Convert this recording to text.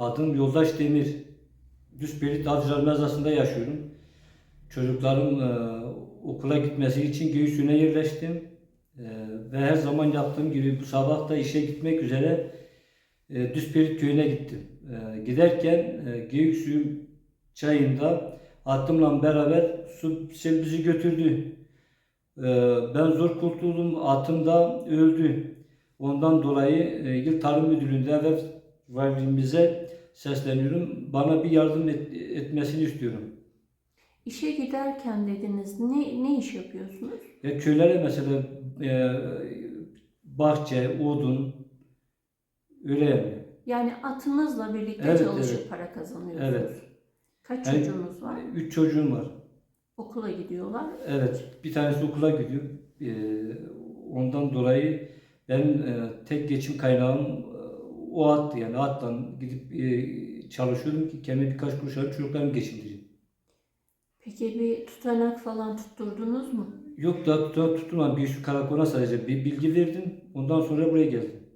Adım Yoldaş Demir. Düzpelit Avcılar Mezrası'nda yaşıyorum. Çocukların e, okula gitmesi için Göğsü'ne yerleştim. E, ve her zaman yaptığım gibi bu sabah da işe gitmek üzere e, Düzpelit köyüne gittim. E, giderken e, Göğsü çayında atımla beraber su bizi götürdü. E, ben zor kurtuldum. Atım da öldü. Ondan dolayı e, İl Tarım Müdürlüğü'nde ve valimize sesleniyorum. Bana bir yardım et- etmesini istiyorum. İşe giderken dediniz ne ne iş yapıyorsunuz? Ya köylere mesela e, bahçe, odun öyle. Yani atınızla birlikte Evet, çalışıp evet. para kazanıyorsunuz. Evet. Kaç Yani- çocuğunuz var? Üç çocuğum var. Okula gidiyorlar. Evet. Bir tanesi okula gidiyor. E, ondan dolayı ben e, tek geçim kaynağım o attı yani attan gidip e, çalışıyordum ki kendime birkaç kuruş alıp çocuklarımı geçindireyim. Peki bir tutanak falan tutturdunuz mu? Yok da tutulan tutulmadı. Bir şu karakola sadece bir bilgi verdim. Ondan sonra buraya geldim.